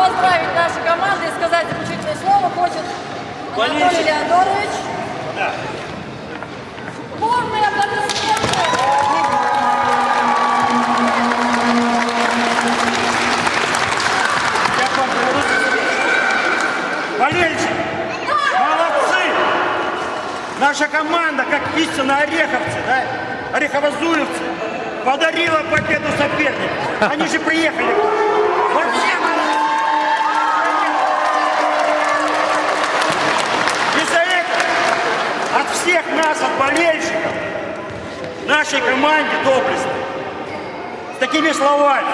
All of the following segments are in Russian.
поздравить нашу команду и сказать заключительное слово хочет Анатолий Болельщик. Леонидович. Да. Бурные аплодисменты. Болельщики, молодцы! Наша команда, как истинно ореховцы, да, ореховозуевцы, подарила победу сопернику. Они же приехали. Нас, от болельщиков, нашей команде доблестной, с такими словами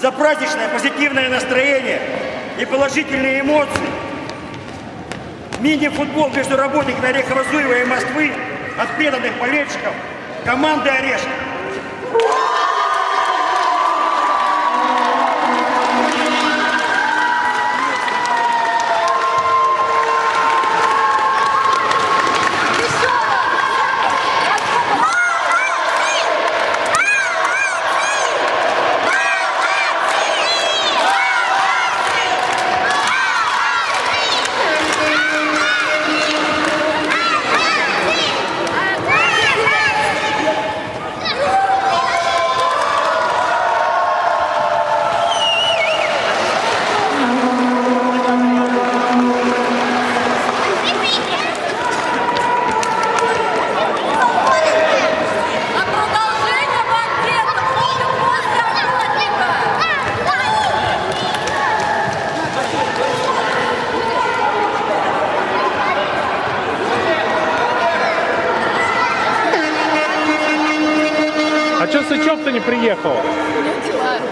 за праздничное позитивное настроение и положительные эмоции. Мини-футбол между работниками Орехово-Зуева и Москвы от преданных болельщиков команды «Орешка». А что Сычев-то не приехал? Дела. За него.